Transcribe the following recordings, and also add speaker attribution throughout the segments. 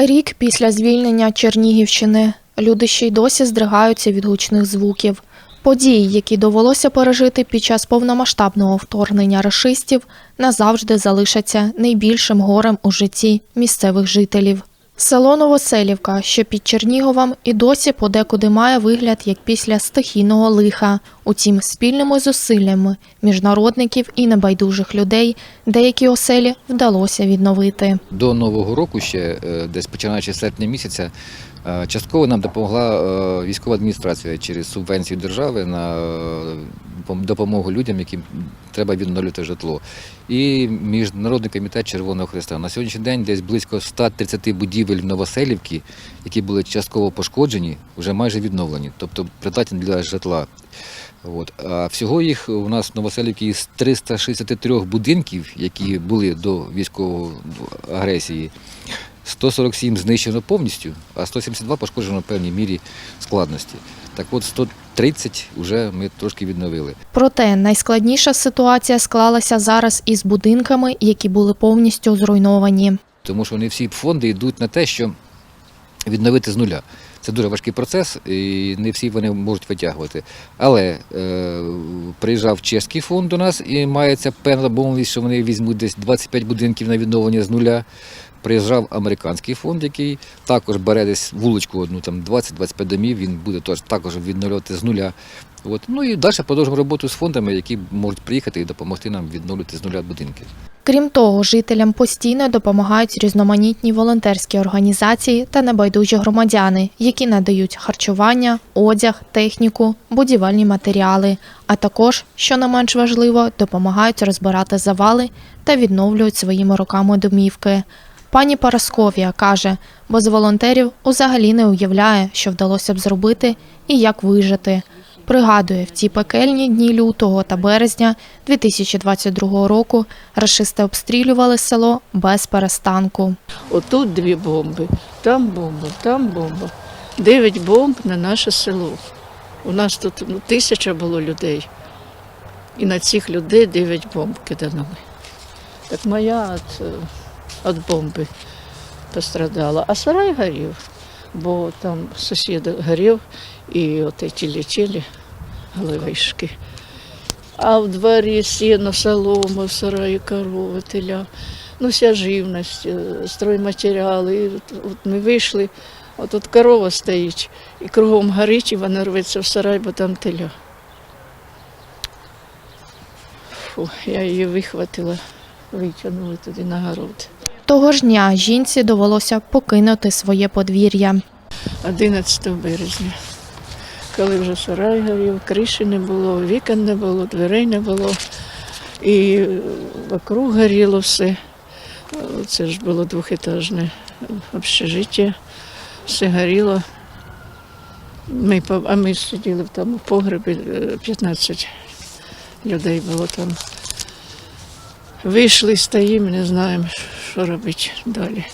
Speaker 1: Рік після звільнення Чернігівщини люди ще й досі здригаються від гучних звуків. Події, які довелося пережити під час повномасштабного вторгнення рашистів, назавжди залишаться найбільшим горем у житті місцевих жителів. Село Новоселівка, що під Черніговом, і досі подекуди має вигляд як після стихійного лиха. Утім, спільними зусиллями міжнародників і небайдужих людей деякі оселі вдалося відновити.
Speaker 2: До Нового року, ще е, десь починаючи з серпня місяця, частково нам допомогла е, військова адміністрація через субвенцію держави на е, допомогу людям, яким треба відновлювати житло. І Міжнародний комітет Червоного Христа. На сьогоднішній день десь близько 130 будівель в Новоселівці, які були частково пошкоджені, вже майже відновлені, тобто придатні для житла. От. А всього їх у нас в Новоселівці із 363 будинків, які були до військової агресії, 147 знищено повністю, а 172 пошкоджено в певній мірі складності. Так от 130 вже ми трошки відновили.
Speaker 1: Проте найскладніша ситуація склалася зараз із будинками, які були повністю зруйновані.
Speaker 2: Тому що вони всі фонди йдуть на те, що відновити з нуля. Це дуже важкий процес, і не всі вони можуть витягувати. Але е, приїжджав чеський фонд до нас і мається певна домовленість, що вони візьмуть десь 25 будинків на відновлення з нуля. Приїжджав американський фонд, який також бере десь вуличку одну, там 20-25 домів, він буде тож- також відновлювати з нуля. От. Ну і далі продовжимо роботу з фондами, які можуть приїхати і допомогти нам відновлювати з нуля будинки.
Speaker 1: Крім того, жителям постійно допомагають різноманітні волонтерські організації та небайдужі громадяни, які надають харчування, одяг, техніку, будівельні матеріали, а також, що не менш важливо, допомагають розбирати завали та відновлюють своїми руками домівки. Пані Парасковія каже, без волонтерів взагалі не уявляє, що вдалося б зробити і як вижити. Пригадує, в ті пекельні дні лютого та березня 2022 року рашисти обстрілювали село без перестанку.
Speaker 3: Отут дві бомби, там бомба, там бомба. Дев'ять бомб на наше село. У нас тут ну, тисяча було людей. І на цих людей дев'ять бомб киданули. Так моя від, е, від бомби пострадала. А сарай горів, бо там сусід горів і от ці летіли головишки. А в дворі сіно, солома, в сараї корови, теля. Ну, вся живність, е, стройматеріали. І от, от ми вийшли, от тут корова стоїть, і кругом горить, і вона рветься в сарай, бо там теля. Фу, я її вихватила, витягнули туди на город.
Speaker 1: Того ж дня жінці довелося покинути своє подвір'я.
Speaker 3: 11 березня. Коли вже сарай горів, криші не було, вікон не було, дверей не було. І е, вокруг горіло все. Е, Це ж було двохетажне общежиття, все горіло. Ми, а ми сиділи в тому погребі, е, 15 людей було там. Вийшли, стоїмо, не знаємо, що робити далі.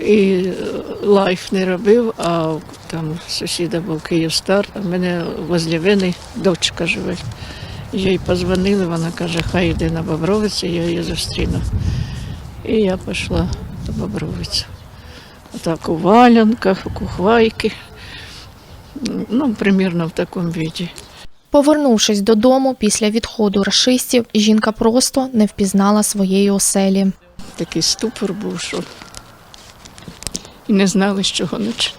Speaker 3: І е, лайф не робив, а там сусіда був Київстар, а в мене возле Вени дочка живе. Їй позвонили, вона каже, хай йде на Бобровицю, я її зустріну. І я пішла до Бобровицю. Отак у валянках, у кухвайки. Ну, примірно в такому віді.
Speaker 1: Повернувшись додому після відходу рашистів, жінка просто не впізнала своєї оселі.
Speaker 3: Такий ступор був, що і не знали, з чого починати.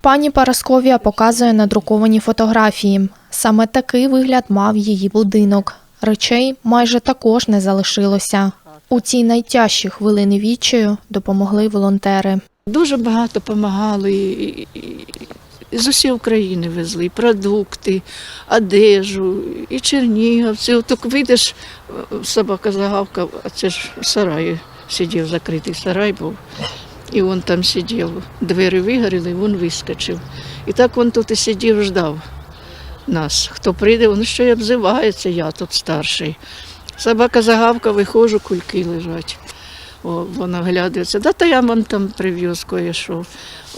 Speaker 1: Пані Парасковія показує надруковані фотографії. Саме такий вигляд мав її будинок. Речей майже також не залишилося. У ці найтяжчі хвилини відчаю допомогли волонтери.
Speaker 3: Дуже багато допомагали. З усієї України везли і продукти, одежу, і чернігівці. От вийдеш, собака загавкав, а це ж в сараї сидів, закритий сарай був. І він там сидів. Двері вигоріли, він вискочив. І так він тут і сидів, ждав нас. Хто прийде, він ще й обзивається, я тут старший. Собака загавка, виходжу, кульки лежать. Вона глядається, да та я вам там привіз кое-що.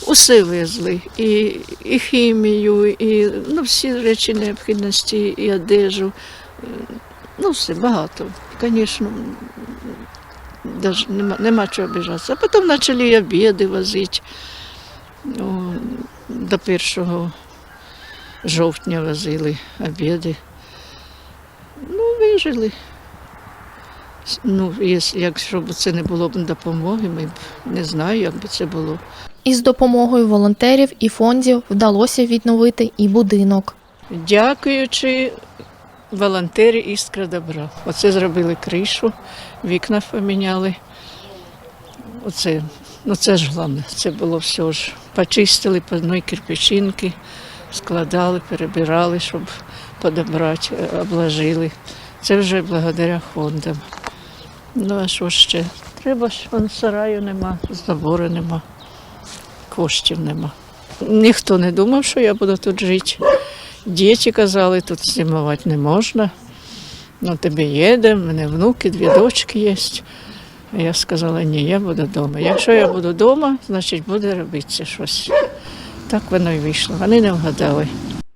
Speaker 3: Усе везли. І, і хімію, і ну, всі речі необхідності, і одежу. Ну, все багато. Звісно, нема, нема чого обіжатися. А потім почали обіди возити. Ну, до 1 жовтня возили обіди. Ну, вижили. Ну, якщо б це не було б допомоги, ми б не знаю, як би це було.
Speaker 1: Із допомогою волонтерів і фондів вдалося відновити і будинок.
Speaker 3: Дякуючи волонтері Іскра добра. Оце зробили кришу, вікна поміняли. Оце, ну це ж головне, це було все ж. Почистили по одній кирпичинки, складали, перебирали, щоб подобрати, е, обложили. Це вже благодаря фондам. Ну а що ще? Треба ж, вон сараю нема, забору нема, коштів нема. Ніхто не думав, що я буду тут жити. Діти казали, тут знімати не можна. Ну, тебе їде, в мене внуки, дві дочки є. А Я сказала, ні, я буду вдома. Якщо я буду вдома, значить буде робитися щось. Так воно і вийшло. Вони не вгадали.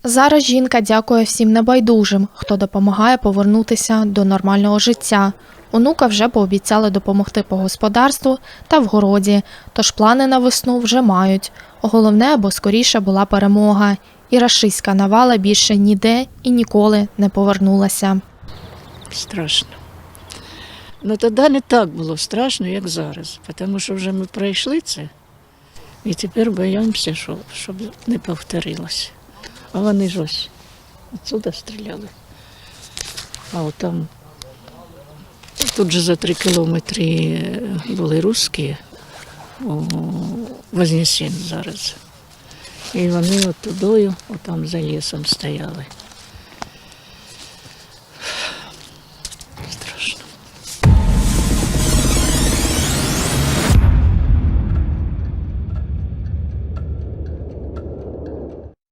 Speaker 1: Зараз жінка дякує всім небайдужим, хто допомагає повернутися до нормального життя. Онука вже пообіцяли допомогти по господарству та в городі, тож плани на весну вже мають. Головне, аби скоріше була перемога, і рашистська навала більше ніде і ніколи не повернулася.
Speaker 3: Страшно. Ну тоді не так було страшно, як зараз, тому що вже ми пройшли це. І тепер боїмося, що, щоб не повторилося. А вони ж ось отсюди стріляли. А от там тут же за три кілометри були русські у Вознесен зараз. І вони от тудою, отам за лісом стояли.